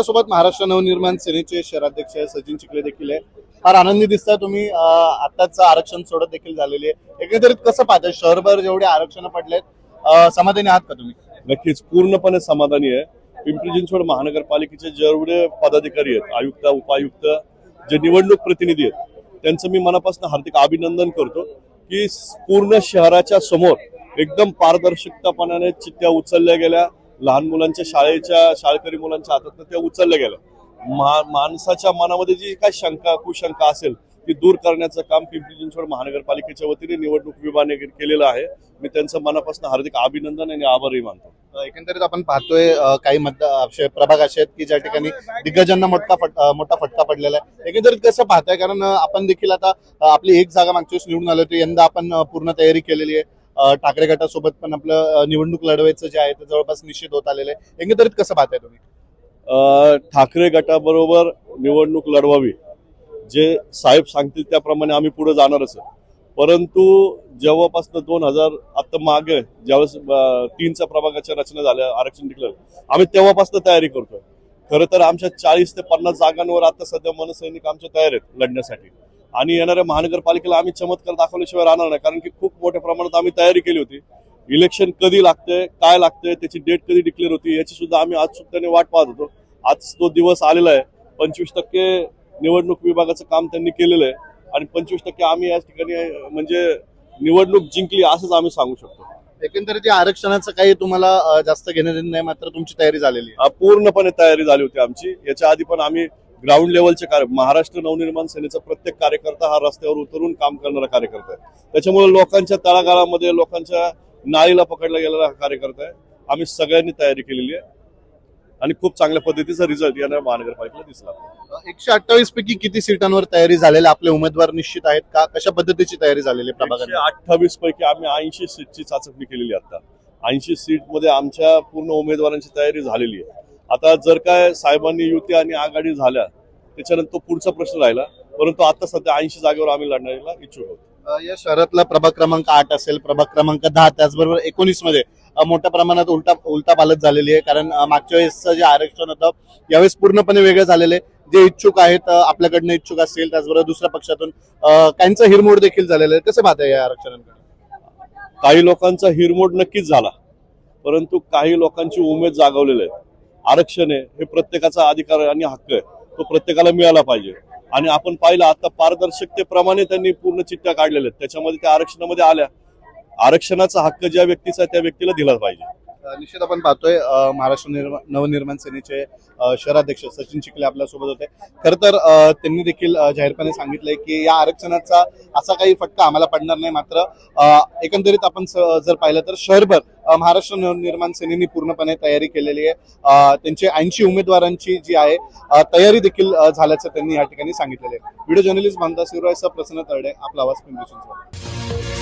आपल्यासोबत महाराष्ट्र नवनिर्माण सेनेचे शहराध्यक्ष सचिन चिखले देखील आहे फार आनंदी दिसताय तुम्ही. आताच आरक्षण सोडत देखील झालेली आहे. एकंदरीत कसं पाहताय? शहरभर जेवढे आरक्षण पडलेत समाधानी आहात का तुम्ही? नक्कीच. पूर्णपणे समाधानी आहे. पिंपरी चिंचवड महानगरपालिकेचे जेवढे पदाधिकारी आहेत आयुक्त उपायुक्त जे निवडणूक प्रतिनिधी आहेत त्यांचं मी मनापासून हार्दिक अभिनंदन करतो की पूर्ण शहराच्या समोर एकदम पारदर्शकतापणाने चित्त्या उचलल्या गेल्या. लहान मुलांच्या शाळेच्या शाळकरी मुलांच्या हातात त्या उचलल्या गेल्या मा माणसाच्या मनामध्ये जी काय शंका कुशंका असेल ती दूर करण्याचं काम पिंपरी चिंचवड महानगरपालिकेच्या वतीने निवडणूक विभागाने केलेलं आहे. मी त्यांचं मनापासून हार्दिक अभिनंदन आणि आभारही मानतो. एकंदरीत आपण पाहतोय काही मतदार असे प्रभाग असे आहेत की ज्या ठिकाणी दिग्गजांना मोठा फट मोठा फटका पडलेला आहे. एकंदरीत कसं पाहताय? कारण आपण देखील आता आपली एक जागा मागच्या वेळेस निवडून आलो होती यंदा आपण पूर्ण तयारी केलेली आहे. ठाकरे गटासोबत पण आपलं निवडणूक लढवायचं जे आहे ते जवळपास निश्चित होत आलेलं आहे. एकंदरीत कसं पाहताय तुम्ही? ठाकरे गटाबरोबर निवडणूक लढवावी. जे साहेब सांगतील त्याप्रमाणे आम्ही पुढे जाणारच आहे. परंतु जेव्हापासून दोन हजार आत्ता मागे ज्यावेळेस तीनच्या प्रभागाच्या रचना झाल्या आरक्षण डिक्लेअर आम्ही तेव्हापासून तयारी करतोय. खरं तर आमच्या चाळीस ते पन्नास जागांवर आता सध्या मनसैनिक आमच्या तयार आहेत लढण्यासाठी. आणि येणाऱ्या महानगरपालिकेला आम्ही चमत्कार दाखवल्याशिवाय राहणार नाही. कारण की खूप मोठ्या प्रमाणात आम्ही तयारी केली होती. इलेक्शन कधी लागतंय काय लागतंय त्याची डेट कधी डिक्लेअर होती याची सुद्धा आम्ही आज सुद्धा वाट पाहत होतो. आज तो दिवस आलेला आहे. पंचवीस टक्के निवडणूक विभागाचं काम त्यांनी केलेलं आहे. आणि पंचवीस टक्के आम्ही या ठिकाणी म्हणजे निवडणूक जिंकली असंच आम्ही सांगू शकतो. एकंदरीत या आरक्षणाचं काही तुम्हाला जास्त घेणं नाही मात्र तुमची तयारी झालेली पूर्णपणे तयारी झाली होती आमची. याच्या आधी पण आम्ही ग्राउंड लेवलचे कार्य महाराष्ट्र नवनिर्माण सेनेचा प्रत्येक कार्यकर्ता हा रस्त्यावर उतरून काम करणारा कार्यकर्ता आहे. त्याच्यामुळे लोकांच्या तळागाळामध्ये लोकांच्या नाळीला पकडला गेलेला हा कार्यकर्ता आहे. आम्ही सगळ्यांनी तयारी केलेली आहे. आणि खूप चांगल्या पद्धतीचा रिझल्ट येणाऱ्या महानगरपालिकेला दिसला. एकशे अठ्ठावीस पैकी किती सीटांवर तयारी झालेली? आपले उमेदवार निश्चित आहेत का? कशा पद्धतीची तयारी झालेली प्रभागात अठ्ठावीस पैकी आम्ही ऐंशी सीटची चाचपणी केलेली आहे आता. ऐंशी सीटमध्ये आमच्या पूर्ण उमेदवारांची तयारी झालेली आहे. आता जर काय साहेबांनी युती आणि आघाडी झाल्या त्याच्यानंतर तो पुढचा प्रश्न राहिला. परंतु आता सध्या ऐंशी जागेवर आम्ही लढण्याला इच्छुक आहोत. या शहरातला प्रभाग क्रमांक आठ असेल प्रभाग क्रमांक दहा त्याचबरोबर एकोणीसमध्ये मोठ्या प्रमाणात उलटा उलटा पालत झालेली आहे. कारण मागच्या वेळेसचं जे आरक्षण होतं यावेळेस पूर्णपणे वेगळं झालेलं आहे. जे इच्छुक आहेत आपल्याकडनं इच्छुक असतील त्याचबरोबर दुसऱ्या पक्षातून काहींचं हिरमोड देखील झालेलं आहे. कसं पाहताय या आरक्षणाकडे? काही लोकांचा हिरमोड नक्कीच झाला. परंतु काही लोकांची उमेद जागवलेली आहे. आरक्षण आहे हे प्रत्येकाचा अधिकार आणि हक्क आहे. तो प्रत्येकाला मिळाला पाहिजे. आणि आपण पाहिलं आता पारदर्शकतेप्रमाणे त्यांनी पूर्ण चिठ्ठ्या काढलेल्या आहेत. त्याच्यामध्ये त्या आरक्षणामध्ये आल्या. आरक्षणाचा हक्क ज्या व्यक्तीचा त्या व्यक्तीला दिला पाहिजे. निश्चित आपण पाहतोय महाराष्ट्र निर्माण नवनिर्माण सेनेचे शहराध्यक्ष सचिन चिखले आपल्यासोबत होते. खर तर त्यांनी देखील जाहीरपणे सांगितलंय की या आरक्षणाचा असा काही फटका आम्हाला पडणार नाही. मात्र एकंदरीत आपण जर पाहिलं तर शहरभर महाराष्ट्र नवनिर्माण सेनेने पूर्णपणे तयारी केलेली आहे. त्यांची त्यांचे ऐंशी उमेदवारांची जी आहे तयारी देखील झाल्याचं त्यांनी या ठिकाणी सांगितलेलं आहे. व्हिडिओ जर्नलिस्ट भामदास शिवरायचा प्रसन्न तरडे आपला आवाज पिंपरी